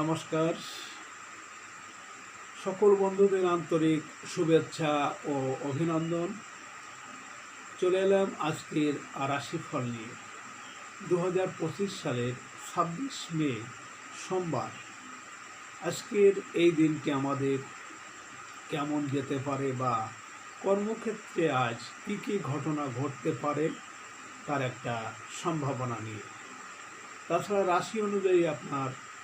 নমস্কার। সকল বন্ধুদের আন্তরিক শুভেচ্ছা ও অভিনন্দন। চলে এলাম আজকের আরাশি ফল নিয়ে। দু হাজার পঁচিশ সালের ছাব্বিশ মে সোমবার। আজকের এই দিনটি আমাদের কেমন যেতে পারে বা কর্মক্ষেত্রে আজ কী কী ঘটনা ঘটতে পারে তার একটা সম্ভাবনা নিয়ে। তাছাড়া রাশি অনুযায়ী আপনার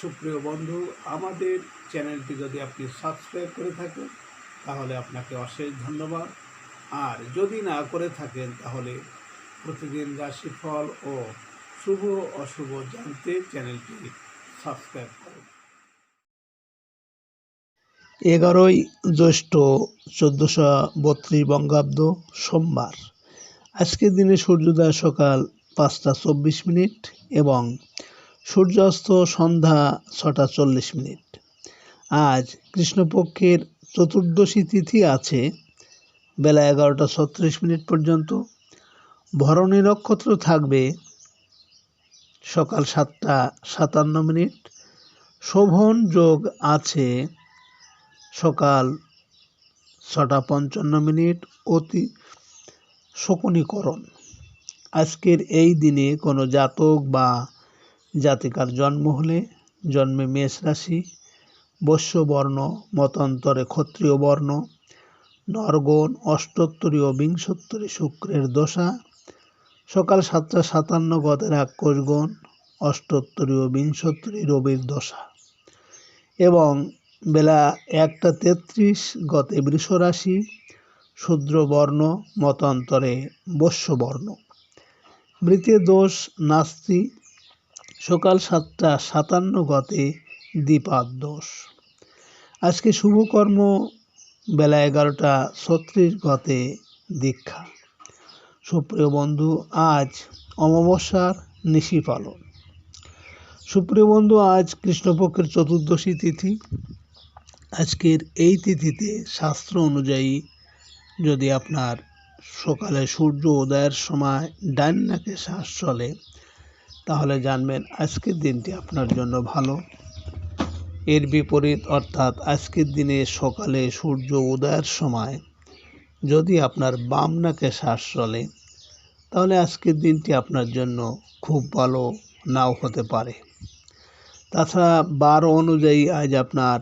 সুপ্রিয় বন্ধু, আমাদের চ্যানেলটি যদি আপনি সাবস্ক্রাইব করে থাকেন, তাহলে আপনাকে অশেষ ধন্যবাদ। আর যদি না করে থাকেন, তাহলে প্রতিদিন রাশিফল ও শুভ অশুভ জানতে চ্যানেলটি সাবস্ক্রাইব করুন। এগারোই জ্যৈষ্ঠ, চোদ্দোশো বত্রিশ বঙ্গাব্দ সোমবার। আজকের দিনে সূর্যোদয় সকাল পাঁচটা চব্বিশ মিনিট এবং সূর্যাস্ত সন্ধ্যা ছটা চল্লিশ মিনিট। আজ কৃষ্ণপক্ষের চতুর্দশী তিথি আছে, বেলা এগারোটা ছত্রিশ মিনিট পর্যন্ত। ভরণী নক্ষত্র থাকবে সকাল সাতটা সাতান্ন মিনিট। শোভন যোগ আছে সকাল ছটা পঞ্চান্ন মিনিট অতি শকুনীকরণ। আজকের এই দিনে কোনো জাতক বা জাতিকার জন্ম হলে জন্মে মেষ রাশি বর্ণ মতান্তরে ক্ষত্রিয় বর্ণ, নরগণ, অষ্টোত্তরীয় বিংশোত্তরী শুক্রের দশা, সকাল সাতটা সাতান্ন গতের রাক্ষসগণ অষ্টোত্তরীয় বিংশোত্তরী রবির দশা। এবং বেলা একটা তেত্রিশ গতে বৃষরাশি শূদ্রবর্ণ, মতান্তরে বর্ণ মৃতে দোষ নাস্তি সকাল সাতটা সাতান্ন গতে দ্বিপাদ দোষ। আজকে শুভকর্ম বেলা এগারোটা ছত্রিশ গতে দীক্ষা। সুপ্রিয় বন্ধু, আজ অমাবস্যার নিশি পালন। সুপ্রিয় বন্ধু, আজ কৃষ্ণপক্ষের চতুর্দশী তিথি। আজকের এই তিথিতে শাস্ত্র অনুযায়ী যদি আপনার সকালে সূর্য উদয়ের সময় ডান নাকে শ্বাস চলে তাহলে জানবেন আজকের দিনটি আপনার জন্য ভালো। এর বিপরীত অর্থাৎ আজকের দিনে সকালে সূর্য উদয়ের সময় যদি আপনার বাম নাকে শ্বাস চলে, তাহলে আজকের দিনটি আপনার জন্য খুব ভালো নাও হতে পারে। তাছাড়া বার অনুযায়ী আজ আপনার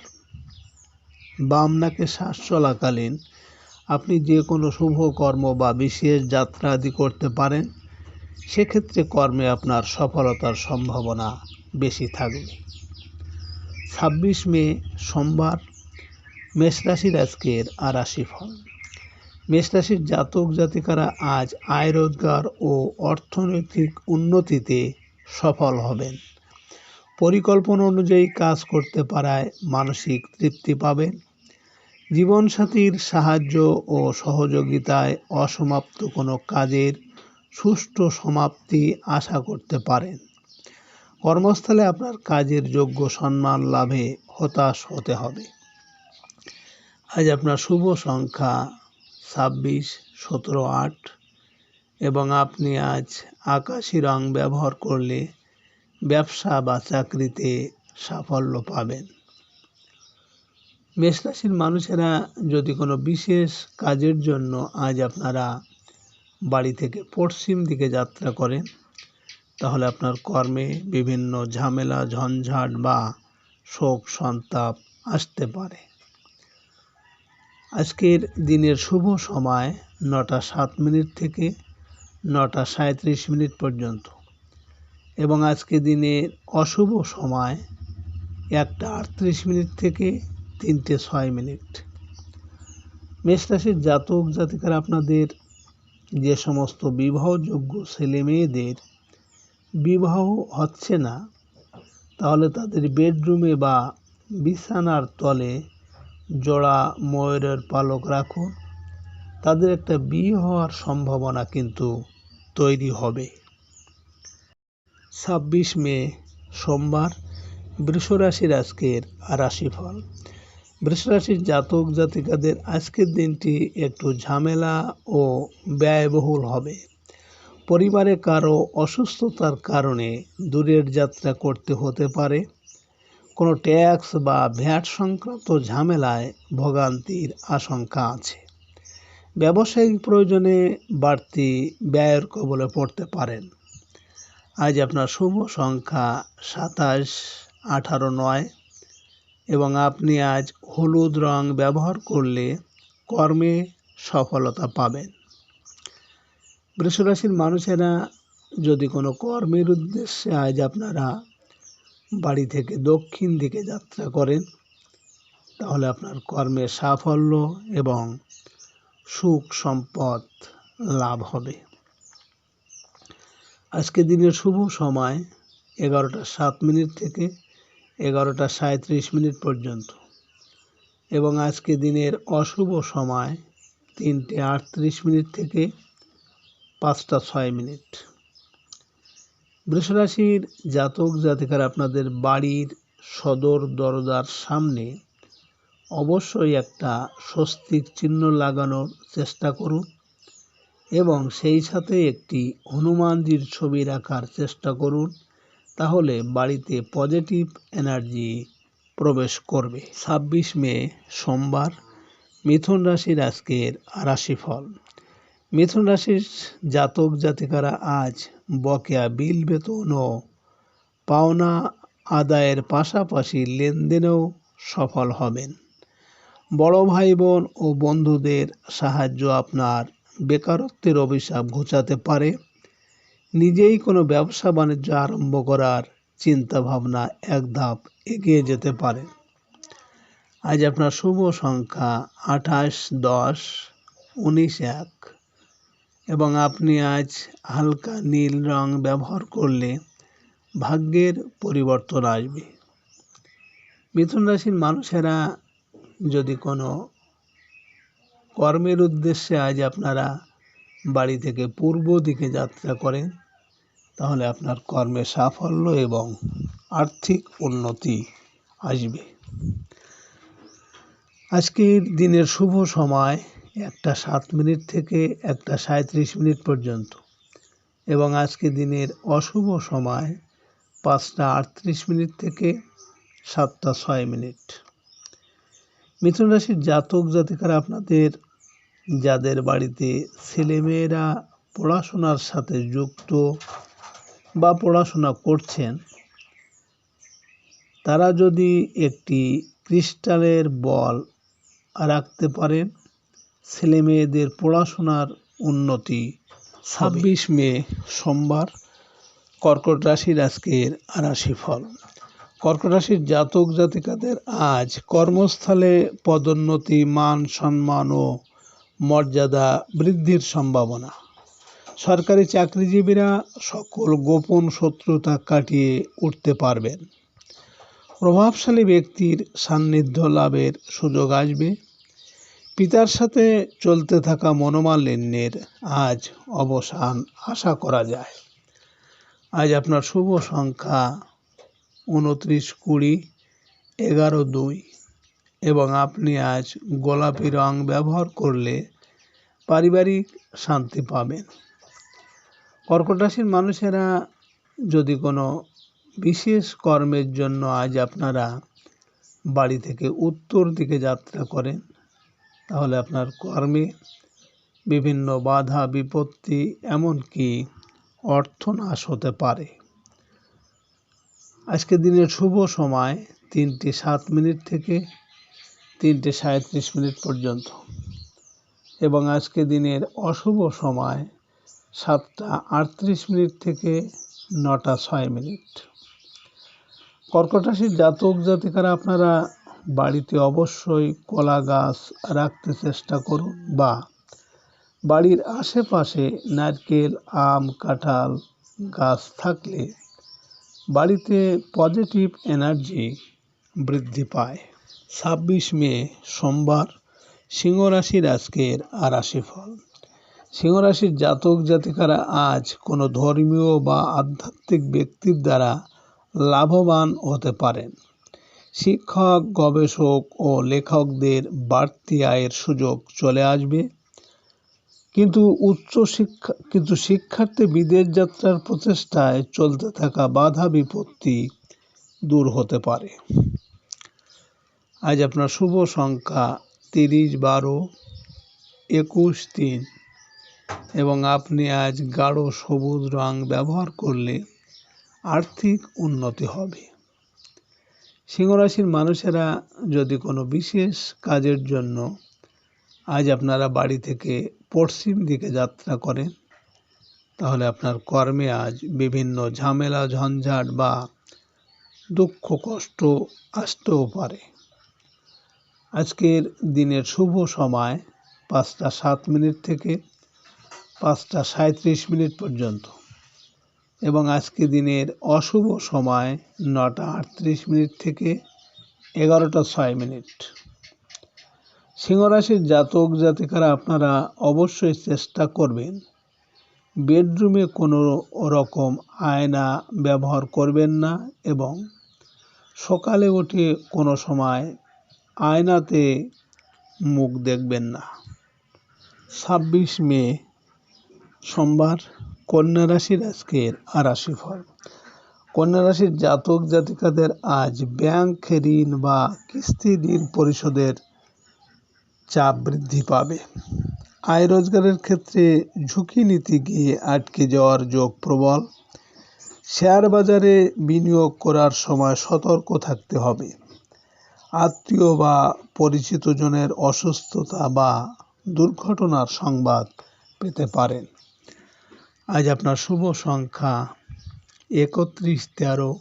বাম নাকে শ্বাস চলাকালীন আপনি যে কোনো শুভ কর্ম বা বিশেষ যাত্রা আদি করতে পারেন। সেক্ষেত্রে কর্মে আপনার সফলতার সম্ভাবনা বেশি থাকবে। ছাব্বিশ মে, সোমবার মেষরাশির আজকের আরাশি ফল মেষরাশির জাতক জাতিকারা আজ আয় রোজগার ও অর্থনৈতিক উন্নতিতে সফল হবেন। পরিকল্পনা অনুযায়ী কাজ করতে পারায় মানসিক তৃপ্তি পাবেন। জীবনসাথীর সাহায্য ও সহযোগিতায় অসমাপ্ত কোনো কাজের সুষ্ঠু সমাপ্তি আশা করতে পারেন। কর্মস্থলে আপনার কাজের যোগ্য সম্মান লাভে হতাশ হতে হবে। আজ আপনার শুভ সংখ্যা ছাব্বিশ, সতেরো, আট এবং আপনি আজ আকাশি রং ব্যবহার করলে ব্যবসা বা চাকরিতে সাফল্য পাবেন। মেষরাশির মানুষেরা যদি কোনো বিশেষ কাজের জন্য আজ আপনারা বাড়ি থেকে পশ্চিম দিকে যাত্রা করেন, তাহলে আপনার কর্মে বিভিন্ন ঝামেলা, ঝঞ্ঝাট বা শোক সন্তাপ আসতে পারে। আজকের দিনের শুভ সময় নটা সাত মিনিট থেকে নটা সাঁত্রিশ মিনিট পর্যন্ত। এবং আজকে দিনের অশুভ সময় একটা আটত্রিশ মিনিট থেকে তিনটে ছয় মিনিট। মেষরাশির জাতক জাতিকার আপনাদের যে সমস্ত বিবাহযোগ্য ছেলে মেয়েদের বিবাহ হচ্ছে না, তাহলে তাদের বেডরুমে বা বিছানার তলে জোড়া ময়ূরের পালক রাখুন। তাদের একটা বিয়ে হওয়ার সম্ভাবনা কিন্তু তৈরি হবে। ছাব্বিশ মে সোমবার বৃষরাশির আজকের রাশিফল। বৃষরাশির জাতক জাতিকাদের আজকের দিনটি একটু ঝামেলা ও ব্যয়বহুল হবে। পরিবারে কারও অসুস্থতার কারণে দূরের যাত্রা করতে হতে পারে। কোনো ট্যাক্স বা ভ্যাট সংক্রান্ত ঝামেলায় ভোগান্তির আশঙ্কা আছে। ব্যবসায়িক প্রয়োজনে বাড়তি ব্যয়ের কবলে পড়তে পারেন। আজ আপনার শুভ সংখ্যা সাতাশ, আঠারো, নয়। এবং আপনি আজ হলুদ রং ব্যবহার করলে কর্মে সফলতা পাবেন। বৃষরাশির মানুষেরা যদি কোনো কর্মের উদ্দেশ্যে আজ আপনারা বাড়ি থেকে দক্ষিণ দিকে যাত্রা করেন, তাহলে আপনার কর্মের সাফল্য এবং সুখ সম্পদ লাভ হবে। আজকে দিনের শুভ সময় এগারোটা সাত মিনিট থেকে এগারোটা সাঁত্রিশ মিনিট পর্যন্ত। এবং আজকে দিনের অশুভ সময় তিনটে আটত্রিশ মিনিট থেকে পাঁচটা ছয় মিনিট। বৃষরাশির জাতক জাতিকার আপনাদের বাড়ির সদর দরজার সামনে অবশ্যই একটা স্বস্তিক চিহ্ন লাগানোর চেষ্টা করুন এবং সেই সাথে একটি হনুমানজির ছবি রাখার চেষ্টা করুন। তাহলে বাড়িতে পজিটিভ এনার্জি প্রবেশ করবে। ছাব্বিশ মে সোমবার, মিথুন রাশির আজকের রাশিফল। মিথুন রাশির জাতক জাতিকারা আজ বকেয়া বিল বেতন ও পাওনা আদায়ের পাশাপাশি লেনদেনেও সফল হবেন। বড় ভাই বোন ও বন্ধুদের সাহায্য আপনার বেকারত্বের অভিশাপ ঘোচাতে পারে। নিজেই কোনো ব্যবসা বাণিজ্য আরম্ভ করার চিন্তাভাবনা এক ধাপ এগিয়ে যেতে পারে। আজ আপনার শুভ সংখ্যা আঠাশ, দশ, উনিশ, এক। এবং আপনি আজ হালকা নীল রং ব্যবহার করলে ভাগ্যের পরিবর্তন আসবে। মিথুন রাশির মানুষেরা যদি কোনো কর্মের উদ্দেশ্যে আজ আপনারা বাড়ি থেকে পূর্ব দিকে যাত্রা করেন, তাহলে আপনার কর্মে সাফল্য এবং আর্থিক উন্নতি আসবে। আজকের দিনের শুভ সময় একটা সাত মিনিট থেকে একটা সাঁত্রিশ মিনিট পর্যন্ত এবং আজকে দিনের অশুভ সময় পাঁচটা আটত্রিশ মিনিট থেকে সাতটা ছয় মিনিট। মিথুন রাশির জাতক জাতিকারা আপনাদের যাদের বাড়িতে ছেলেমেয়েরা পড়াশোনার সাথে যুক্ত বা পড়াশোনা করছেন, তারা যদি একটি ক্রিস্টালের বল রাখতে পারেন ছেলে মেয়েদের পড়াশোনার উন্নতি ছাব্বিশ মে সোমবার কর্কট রাশির আজকের রাশিফল। কর্কট রাশির জাতক জাতিকাদের আজ কর্মস্থলে পদোন্নতি, মান সম্মান ও মর্যাদা বৃদ্ধির সম্ভাবনা। সরকারি চাকরিজীবীরা সকল গোপন শত্রুতা কাটিয়ে উঠতে পারবেন। প্রভাবশালী ব্যক্তির সান্নিধ্য লাভের সুযোগ আসবে। পিতার সাথে চলতে থাকা মনোমালিন্যের আজ অবসান আশা করা যায়। আজ আপনার শুভ সংখ্যা উনত্রিশ কুড়ি এগারো দুই। এবং আপনি আজ গোলাপি রং ব্যবহার করলে পারিবারিক শান্তি পাবেন। কর্কট রাশির মানুষেরা যদি কোনো বিশেষ কর্মের জন্য আজ আপনারা বাড়ি থেকে উত্তর দিকে যাত্রা করেন, তাহলে আপনার কর্মে বিভিন্ন বাধা, বিপত্তি, এমনকি অর্থনাশ হতে পারে। আজকে দিনের শুভ সময় তিনটে সাত মিনিট থেকে তিনটে সাঁত্রিশ মিনিট পর্যন্ত। এবং আজকে দিনের অশুভ সময় সাতটা আটত্রিশ মিনিট থেকে নটা ছয় মিনিট। কর্কট রাশির জাতক জাতিকারা আপনারা বাড়িতে অবশ্যই কলা গাছ রাখতে চেষ্টা করুন বা বাড়ির আশেপাশে নারকেল, আম, কাঁঠাল গাছ থাকলে বাড়িতে পজিটিভ এনার্জি বৃদ্ধি পায়। ছাব্বিশ মে সোমবার সিংহ রাশির আজকের আর রাশিফল। সিংহ রাশির জাতক জাতিকারা আজ কোনো ধর্মীয় বা আধ্যাত্মিক ব্যক্তির দ্বারা লাভবান হতে পারেন। শিক্ষক, গবেষক ও লেখকদের বাড়তি আয়ের সুযোগ চলে আসবে। কিন্তু উচ্চ শিক্ষা, কিন্তু শিক্ষার্থী বিদেশ যাত্রার প্রচেষ্টায় চলতে থাকা বাধা বিপত্তি দূর হতে পারে। আজ আপনার শুভ সংখ্যা তিরিশ, বারো, একুশ, তিন। এবং আপনি আজ গাঢ় সবুজ রং ব্যবহার করলে আর্থিক উন্নতি হবে। সিংহরাশির মানুষেরা যদি কোনো বিশেষ কাজের জন্য আজ আপনারা বাড়ি থেকে পশ্চিম দিকে যাত্রা করেন, তাহলে আপনার কর্মে আজ বিভিন্ন ঝামেলা, ঝঞ্ঝাট বা দুঃখ, কষ্ট আসতেও পারে। আজকের দিনের শুভ সময় পাঁচটা সাত মিনিট থেকে পাঁচটা সাঁত্রিশ মিনিট পর্যন্ত। এবং আজকে দিনের অশুভ সময় নটা আটত্রিশ মিনিট থেকে এগারোটা ছয় মিনিট। সিংহরাশির জাতক জাতিকারা, আপনারা অবশ্যই চেষ্টা করবেন বেডরুমে কোনো রকম আয়না ব্যবহার করবেন না এবং সকালে উঠে কোনো সময় আয়নাতে মুখ দেখবেন না। ছাব্বিশ মে, সোমবার, কন্যা রাশির আজকের রাশিফল কন্যা রাশির জাতক জাতিকাদের আজ ব্যাংক ঋণ বা কিস্তি ঋণ পরিশোধের চাপ বৃদ্ধি পাবে। আয় রোজগারের ক্ষেত্রে ঝুঁকি নিতে গিয়ে আটকে যাওয়ার যোগ প্রবল। শেয়ার বাজারে বিনিয়োগ করার সময় সতর্ক থাকতে হবে। আত্মীয় বা পরিচিত জনের অসুস্থতা বা দুর্ঘটনার সংবাদ পেতে পারেন। আজ আপনার শুভ সংখ্যা একত্রিশ, তেরো,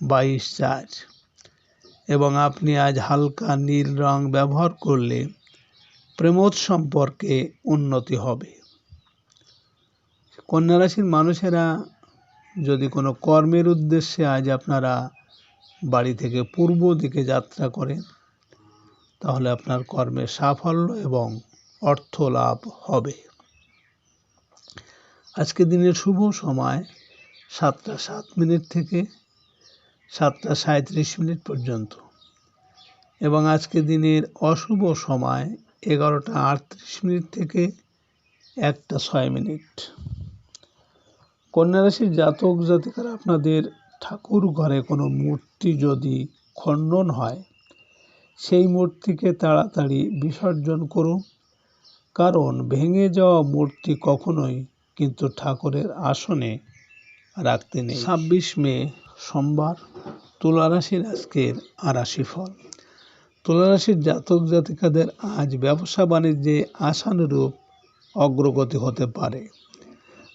বাইশ, চার। এবং আপনি আজ হালকা নীল রং ব্যবহার করলে প্রেমোদ সম্পর্কে উন্নতি হবে। কন্যা রাশির মানুষেরা যদি কোনো কর্মের উদ্দেশ্যে আজ আপনারা বাড়ি থেকে পূর্ব দিকে যাত্রা করেন, তাহলে আপনার কর্মে সাফল্য এবং অর্থ লাভ হবে। আজকে দিনের শুভ সময় সাতটা সাত মিনিট থেকে সাতটা সাঁত্রিশ মিনিট পর্যন্ত। এবং আজকে দিনের অশুভ সময় এগারোটা আটত্রিশ মিনিট থেকে একটা ছয় মিনিট। কন্যা রাশির জাতক জাতিকারা আপনাদের ঠাকুর ঘরে কোনো মূর্তি যদি খণ্ডন হয়, সেই মূর্তিকে তাড়াতাড়ি বিসর্জন করুন। কারণ ভেঙে যাওয়া মূর্তি কখনোই কিন্তু ঠাকুরের আসনে রাখতে নেই। ছাব্বিশ মে সোমবার তুলা রাশির আজকের আরাশি ফল। তুলা রাশির জাতক জাতিকাদের আজ ব্যবসা বাণিজ্যে আশানুরূপ অগ্রগতি হতে পারে।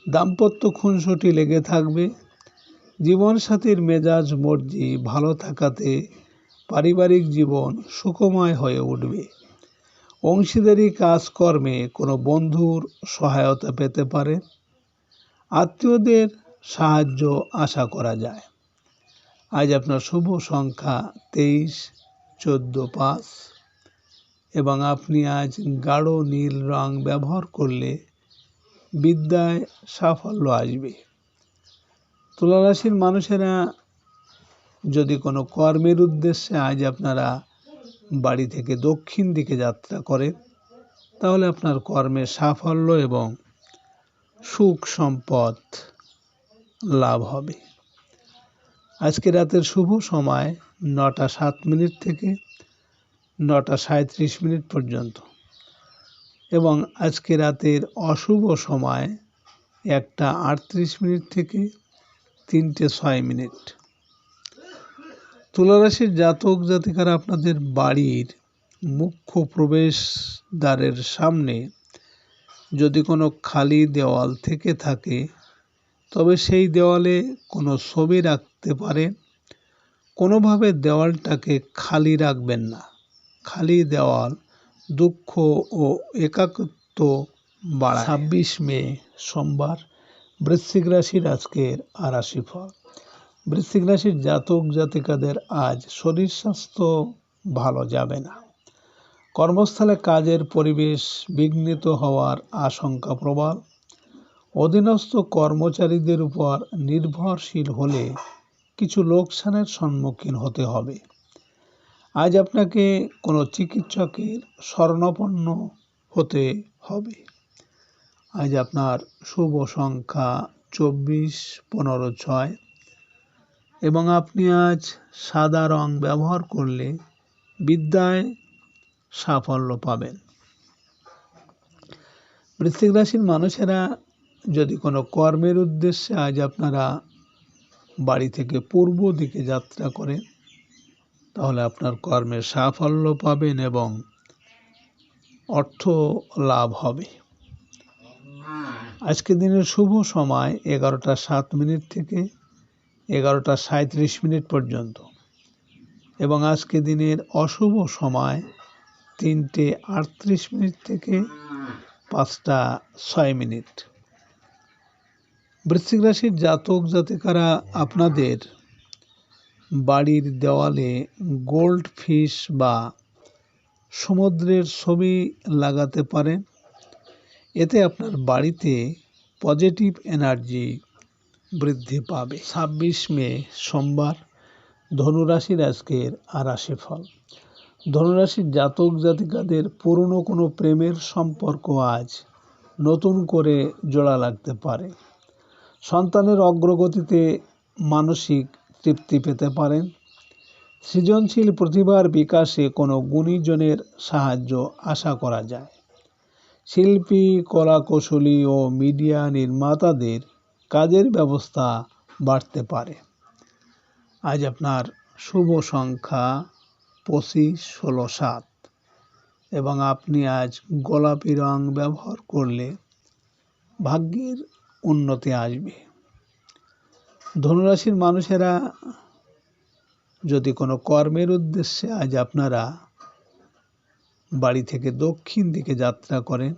দাম্পত্য খুনসুটি লেগে থাকবে। জীবনসাথীর মেজাজ, মর্জি, ভালো থাকাতে পারিবারিক জীবন সুখময় হয়ে উঠবে। অংশীদারি কাজকর্মে কোনো বন্ধুর সহায়তা পেতে পারে। আত্মীয়দের সাহায্য আশা করা যায়। আজ আপনার শুভ সংখ্যা তেইশ, চোদ্দ, পাঁচ। এবং আপনি আজ গাঢ় নীল রং ব্যবহার করলে বিদ্যায় সাফল্য আসবে। তুলারাশির মানুষেরা যদি কোনো কর্মের উদ্দেশ্যে আজ আপনারা বাড়ি থেকে দক্ষিণ দিকে যাত্রা করেন, তাহলে আপনার কর্মে সাফল্য এবং সুখ সম্পদ লাভ হবে। আজকে রাতের শুভ সময় নটা সাত মিনিট থেকে নটা সাঁত্রিশ মিনিট পর্যন্ত। এবং আজকে রাতের অশুভ সময় একটা আটত্রিশ মিনিট থেকে তিনটে ছয় মিনিট। তুলারাশির জাতক জাতিকারা আপনাদের বাড়ির মুখ্য প্রবেশদ্বারের সামনে যদি কোনো খালি দেওয়াল থেকে থাকে, তবে সেই দেওয়ালে কোনো ছবি রাখতে পারেন। কোনোভাবে দেওয়ালটাকে খালি রাখবেন না। খালি দেওয়াল দুঃখ ও একাকত্ব বাড়ায়। ছাব্বিশ মে সোমবার বৃশ্চিক রাশির আজকের আর রাশিফল বৃশ্চিক রাশির জাতক জাতিকাদের আজ শরীর স্বাস্থ্য ভালো যাবে না। কর্মস্থলে কাজের পরিবেশ বিঘ্নিত হওয়ার আশঙ্কা প্রবল। অধীনস্থ কর্মচারীদের উপর নির্ভরশীল হলে কিছু লোকসানের সম্মুখীন হতে হবে। আজ আপনাকে কোনো চিকিৎসকের স্বর্ণপন্ন হতে হবে। আজ আপনার শুভ সংখ্যা চব্বিশ, পনেরো, ছয়। এবং আপনি আজ সাদা রং ব্যবহার করলে বিদ্যায় সাফল্য পাবেন। বৃশ্চিক রাশির মানুষেরা যদি কোনো কর্মের উদ্দেশ্যে আজ আপনারা বাড়ি থেকে পূর্ব দিকে যাত্রা করেন, তাহলে আপনার কর্মে সাফল্য পাবেন এবং অর্থ লাভ হবে। আজকে দিনের শুভ সময় এগারোটা সাত মিনিট থেকে এগারোটা সাঁত্রিশ মিনিট পর্যন্ত। এবং আজকে দিনের অশুভ সময় তিনটে আটত্রিশ মিনিট থেকে পাঁচটা ছয় মিনিট। বৃশ্চিক রাশির জাতক জাতিকারা আপনাদের বাড়ির দেওয়ালে গোল্ড ফিশ বা সমুদ্রের ছবি লাগাতে পারেন। এতে আপনার বাড়িতে পজিটিভ এনার্জি বৃদ্ধি পাবে। ছাব্বিশ মে সোমবার ধনুরাশির আজকের আর ফল। ধনুরাশির জাতক জাতিকাদের পুরনো কোনো প্রেমের সম্পর্ক আজ নতুন করে জোড়া লাগতে পারে। সন্তানের অগ্রগতিতে মানসিক তৃপ্তি পেতে পারেন। সৃজনশীল প্রতিভার বিকাশে কোনো গুণীজনের সাহায্য আশা করা যায়। শিল্পী, কলাকুশলী ও মিডিয়া নির্মাতাদের কাজের ব্যবস্থা বাড়তে পারে। আজ আপনার শুভ সংখ্যা পঁচিশ, ষোলো, সাত এবং আপনি আজ গোলাপি রং ব্যবহার করলে ভাগ্যের উন্নতি আসবে। ধনুরাশির মানুষেরা যদি কোনো কর্মের উদ্দেশ্যে আজ আপনারা বাড়ি থেকে দক্ষিণ দিকে যাত্রা করেন,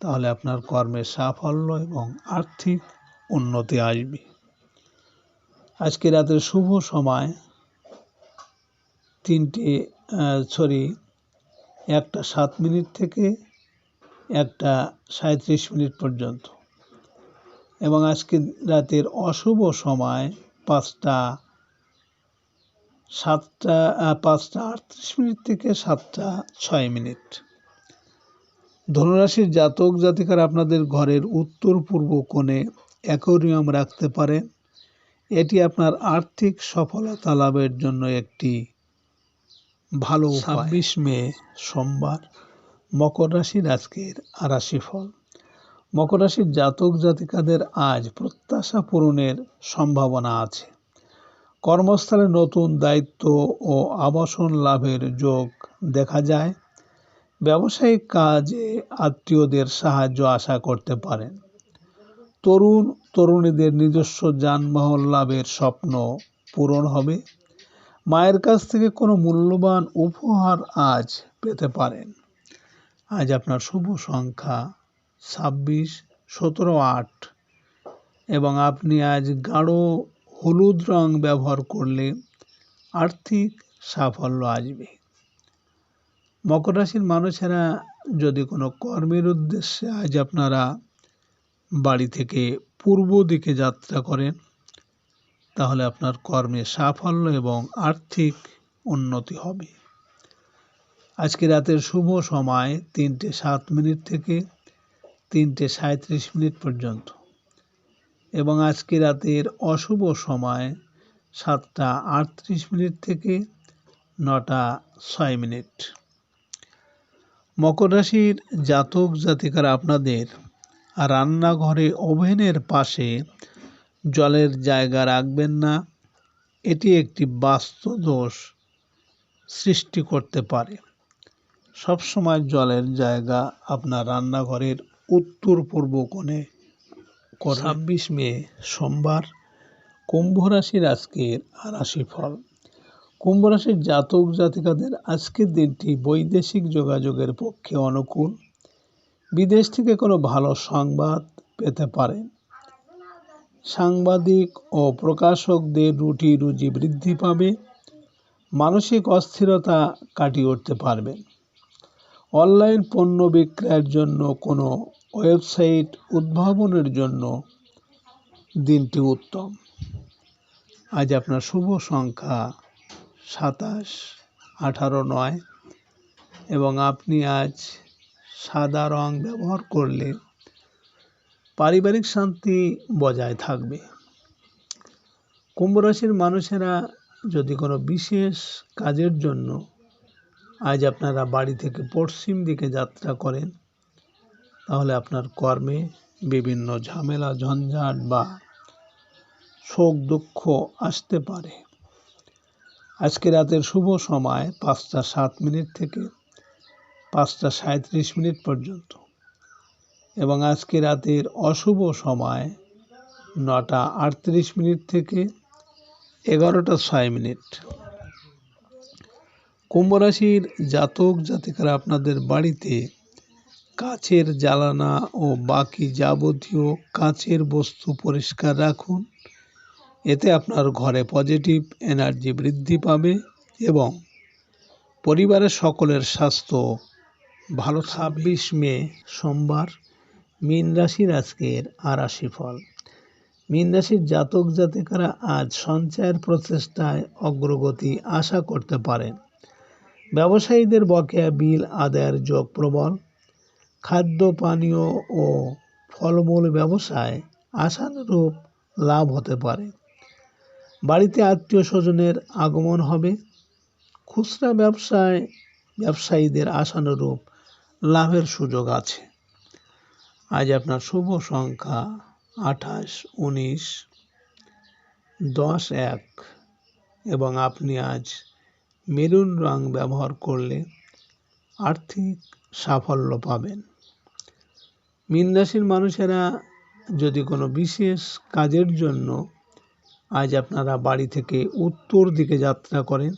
তাহলে আপনার কর্মের সাফল্য এবং আর্থিক উন্নতি আসবে। আজকে রাতের শুভ সময়। তিনটে সরি একটা সাত মিনিট থেকে একটা সাঁত্রিশ মিনিট পর্যন্ত। এবং আজকে রাতের অশুভ সময় পাঁচটা সাতটা পাঁচটা আটত্রিশ মিনিট থেকে সাতটা ছয় মিনিট। ধনুরাশির জাতক জাতিকার আপনাদের ঘরের উত্তর পূর্ব কোণে অ্যাকোরিয়াম রাখতে পারেন। এটি আপনার আর্থিক সফলতা লাভের জন্য একটি ভালো ছাব্বিশ মে সোমবার, মকর রাশির আজকের আরাশি ফল মকর রাশির জাতক জাতিকাদের আজ প্রত্যাশা পূরণের সম্ভাবনা আছে। কর্মস্থলে নতুন দায়িত্ব ও আবাসন লাভের যোগ দেখা যায়। ব্যবসায়িক কাজে আত্মীয়দের সাহায্য আশা করতে পারেন। তরুণ তরুণীদের নিজস্ব যানবাহন লাভের স্বপ্ন পূরণ হবে। মায়ের কাছ থেকে কোনো মূল্যবান উপহার আজ পেতে পারেন। আজ আপনার শুভ সংখ্যা ছাব্বিশ, সতেরো, আট এবং আপনি আজ গাঢ় হলুদ রং ব্যবহার করলে আর্থিক সাফল্য আসবে। মকর রাশির মানুষেরা যদি কোনো কর্মের উদ্দেশ্যে আজ আপনারা বাড়ি থেকে পূর্ব দিকে যাত্রা করেন, তাহলে আপনার কর্মে সাফল্য এবং আর্থিক উন্নতি হবে। আজকে রাতের শুভ সময় তিনটে সাত মিনিট থেকে তিনটে সাঁত্রিশ মিনিট পর্যন্ত। এবং আজকে রাতের অশুভ সময় সাতটা আটত্রিশ মিনিট থেকে নটা ছয় মিনিট। মকর রাশির জাতক জাতিকারা আপনাদের রান্নাঘরে ওভেনের পাশে জলের জায়গা রাখবেন না, এটি একটি বাস্তুদোষ সৃষ্টি করতে পারে। সবসময় জলের জায়গা আপনার রান্নাঘরের উত্তর পূর্ব কোণে ছাব্বিশ মে, সোমবার, কুম্ভ রাশির আজকের রাশি ফল। কুম্ভ রাশির জাতক জাতিকাদের আজকের দিনটি বৈদেশিক যোগাযোগের পক্ষে অনুকূল। বিদেশ থেকে কোনো ভালো সংবাদ পেতে পারেন। সাংবাদিক ও প্রকাশকদের রুটি রুজি বৃদ্ধি পাবে। মানসিক অস্থিরতা কাটিয়ে উঠতে পারবেন। অনলাইন পণ্য বিক্রয়ের জন্য কোনো ওয়েবসাইট উদ্ভাবনের জন্য দিনটি উত্তম। আজ আপনার শুভ সংখ্যা সাতাশ, আঠারো, নয় এবং আপনি আজ সাদা রং ব্যবহার করলে পারিবারিক শান্তি বজায় থাকবে। কুম্ভ রাশির মানুষেরা যদি কোনো বিশেষ কাজের জন্য আজ আপনারা বাড়ি থেকে পশ্চিম দিকে যাত্রা করেন তাহলে আপনার কর্মে বিভিন্ন ঝামেলা, ঝঞ্ঝাট বা শোক, দুঃখ আসতে পারে। আজকে রাতের শুভ সময় পাঁচটা সাত মিনিট থেকে পাঁচটা সাঁত্রিশ মিনিট পর্যন্ত এবং আজকে রাতের অশুভ সময় নটা আটত্রিশ মিনিট থেকে এগারোটা ছয় মিনিট। কুম্ভ রাশির জাতক জাতিকারা আপনাদের বাড়িতে কাচের জ্বালানা ও বাকি যাবতীয় কাচের বস্তু পরিষ্কার রাখুন। এতে আপনার ঘরে পজিটিভ এনার্জি বৃদ্ধি পাবে এবং পরিবারের সকলের স্বাস্থ্য ভালো। ছাব্বিশ মে, সোমবার, মীন রাশির আজকের আরাশি ফল মীন রাশির জাতক জাতিকারা আজ সঞ্চয়ের প্রচেষ্টায় অগ্রগতি আশা করতে পারেন। ব্যবসায়ীদের বকেয়া বিল আদায়ের যোগ প্রবল। খাদ্য পানীয় ও ফলমূল ব্যবসায় আশানুরূপ লাভ হতে পারে। বাড়িতে আত্মীয় স্বজনের আগমন হবে। খুচরা ব্যবসায় ব্যবসায়ীদের আশানুরূপ লাভের সুযোগ আছে। আজ আপনার শুভ সংখ্যা আঠাশ, উনিশ, দশ, এক এবং আপনি আজ মেরুন রং ব্যবহার করলে আর্থিক সাফল্য পাবেন। মীন রাশির মানুষেরা যদি কোনো বিশেষ কাজের জন্য আজ আপনারা বাড়ি থেকে উত্তর দিকে যাত্রা করেন,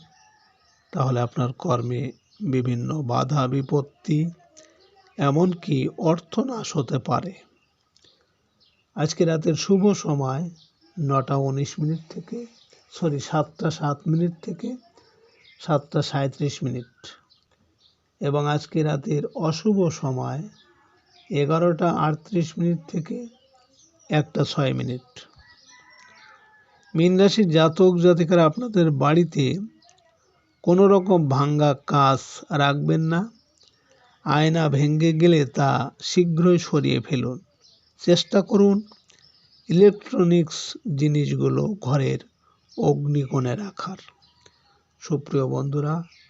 তাহলে আপনার কর্মে বিভিন্ন বাধা বিপত্তি, এমনকি অর্থনাশ হতে পারে। আজকে রাতের শুভ সময় নটা উনিশ মিনিট থেকে, সরি, সাতটা সাত মিনিট থেকে সাতটা সাঁত্রিশ মিনিট। এবং আজকে রাতের অশুভ সময় এগারোটা আটত্রিশ মিনিট থেকে একটা ছয় মিনিট। মীন রাশির জাতক জাতিকারা আপনাদের বাড়িতে কোনো রকম ভাঙ্গা কাজ রাখবেন না। আয়না ভেঙে গেলে তা শীঘ্রই সরিয়ে ফেলুন। চেষ্টা করুন ইলেকট্রনিক্স জিনিসগুলো ঘরের অগ্নিকোণে রাখার। সুপ্রিয় বন্ধুরা